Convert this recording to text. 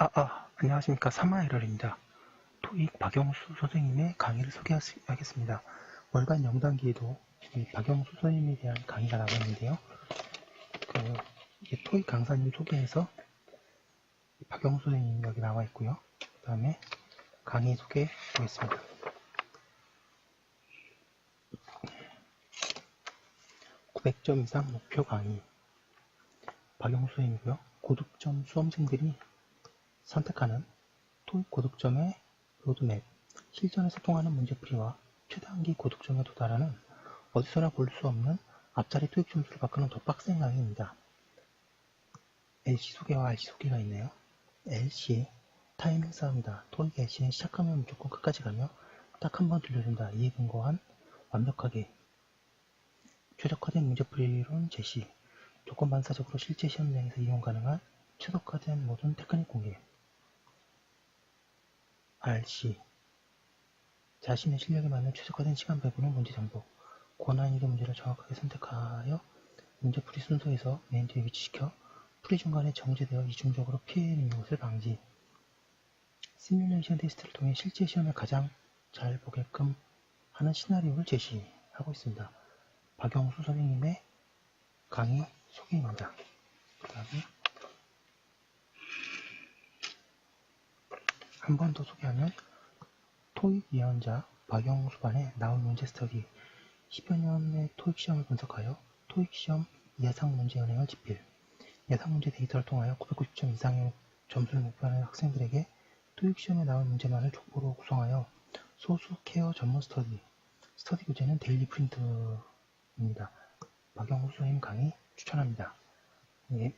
아, 아, 안녕하십니까. 3화1월입니다. 토익 박영수 선생님의 강의를 소개하겠습니다. 월간 영단기에도 이 박영수 선생님에 대한 강의가 나와 있는데요. 그, 이게 토익 강사님 소개해서 박영수 선생님 여기 나와 있고요. 그 다음에 강의 소개해 보겠습니다. (900점) 이상 목표 강의 박영수 선생님이고요. 고득점 수험생들이 선택하는 토익 고득점의 로드맵, 실전에서 통하는 문제풀이와 최단기 고득점에 도달하는 어디서나 볼 수 없는 앞자리 토익 점수를 바꾸는 더 빡센 강의입니다. LC 소개와 RC 소개가 있네요. LC 타이밍 싸움이다. 토익 LC는 시작하면 무조건 끝까지 가며 딱 한 번 들려준다. 이에 근거한 완벽하게 최적화된 문제풀이론 제시, 조건 반사적으로 실제 시험 내에서 이용 가능한 최적화된 모든 테크닉 공개, RC 자신의 실력에 맞는 최적화된 시간 배분의 문제 정보 고난이도 문제를 정확하게 선택하여 문제풀이 순서에서 맨 뒤에 위치시켜 풀이 중간에 정제되어 이중적으로 피해 있는 것을 방지 시뮬레이션 테스트를 통해 실제 시험에 가장 잘 보게끔 하는 시나리오를 제시하고 있습니다. 박영수 선생님의 강의 소개입니다. 그 다음에 한 번 더 소개하면 토익 예언자 박영수반의 나온 문제 스터디 10여 년의 토익 시험을 분석하여 토익 시험 예상 문제 연행을 집필 예상 문제 데이터를 통하여 990점 이상의 점수를 목표하는 학생들에게 토익 시험에 나온 문제만을 족보로 구성하여 소수 케어 전문 스터디 스터디 교재는 데일리 프린트입니다. 박영수 선생님 강의 추천합니다. 예.